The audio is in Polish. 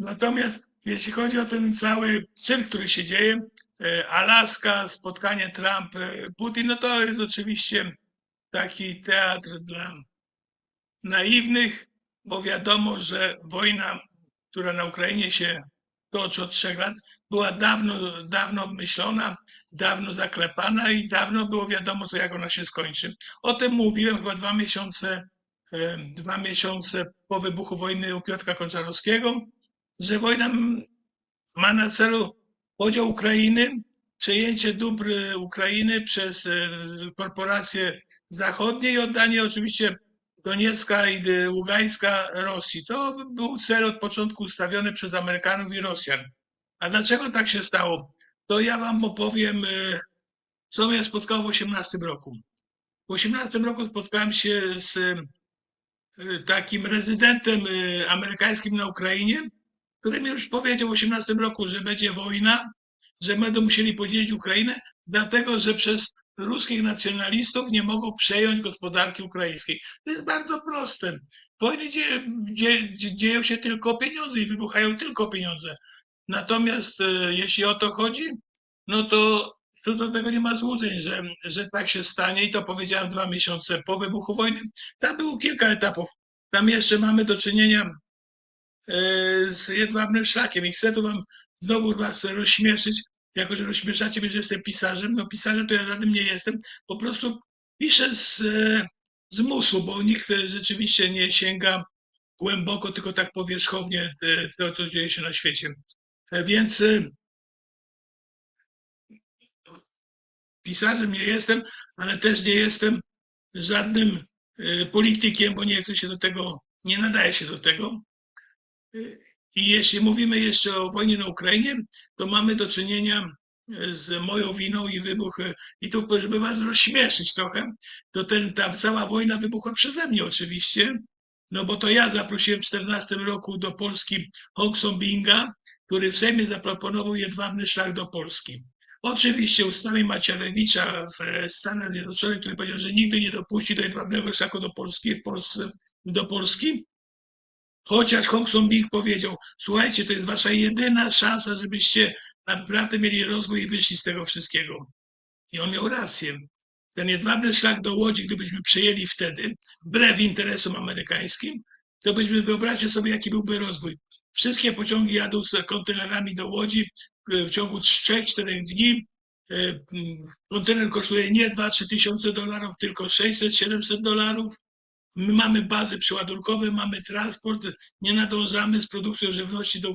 Natomiast jeśli chodzi o ten cały cyrk, który się dzieje, e, Alaska, spotkanie Trump, e, no to jest oczywiście taki teatr dla naiwnych, bo wiadomo, że wojna, która na Ukrainie się toczy od trzech lat, była dawno, dawno myślona, dawno zaklepana i dawno było wiadomo, co jak ona się skończy. O tym mówiłem chyba dwa miesiące, e, dwa miesiące po wybuchu wojny u Piotra Konczarowskiego, że wojna ma na celu podział Ukrainy, przejęcie dóbr e, Ukrainy przez e, korporacje zachodnie i oddanie oczywiście Doniecka i de- Ługańska Rosji. To był cel od początku ustawiony przez Amerykanów i Rosjan. A dlaczego tak się stało? To ja wam opowiem, e, co mnie spotkało w 18 roku. W 18 roku spotkałem się z e, takim rezydentem e, amerykańskim na Ukrainie, który mi już powiedział w 18 roku, że będzie wojna, że będą musieli podzielić Ukrainę, dlatego że przez ruskich nacjonalistów nie mogą przejąć gospodarki ukraińskiej. To jest bardzo proste. Wojny dzie, dzie- dzieją się tylko pieniądze i wybuchają tylko pieniądze. Natomiast e, jeśli o to chodzi, no to co do tego nie ma złudzeń, że, że tak się stanie i to powiedziałem dwa miesiące po wybuchu wojny. Tam było kilka etapów. Tam jeszcze mamy do czynienia z jedwabnym szlakiem i chcę tu wam znowu was rozśmieszyć, jako że rozśmieszacie mnie, że jestem pisarzem. No pisarzem to ja żadnym nie jestem, po prostu piszę z, e, z musu, bo nikt e, rzeczywiście nie sięga głęboko, tylko tak powierzchownie e, to, co dzieje się na świecie. E, Więc e, pisarzem nie jestem, ale też nie jestem żadnym e, politykiem, bo nie chcę się do tego, nie nadaję się do tego. I jeśli mówimy jeszcze o wojnie na Ukrainie, to mamy do czynienia e, z moją winą i wybuch, e, i tu żeby was rozśmieszyć trochę, to ten, ta cała wojna wybuchła przeze mnie oczywiście, no bo to ja zaprosiłem w 14 roku do Polski Hong Binga, który w Sejmie zaproponował jedwabny szlak do Polski. Oczywiście ustami Macierewicza w e, Stanach Zjednoczonych, który powiedział, że nigdy nie dopuści do jedwabnego szlaku do Polski, w Polsce, do Polski, chociaż Hong Bing powiedział, słuchajcie, to jest wasza jedyna szansa, żebyście naprawdę mieli rozwój i wyszli z tego wszystkiego. I on miał rację. Ten jedwabny szlak do Łodzi, gdybyśmy przejęli wtedy, wbrew interesom amerykańskim, to byśmy, wyobraźcie sobie, jaki byłby rozwój. Wszystkie pociągi jadą z kontenerami do Łodzi w ciągu 3-4 dni. E, Kontener kosztuje nie 2-3 tysiące dolarów, tylko 600-700 dolarów. My mamy bazy przeładunkowe, mamy transport, nie nadążamy z produkcją żywności do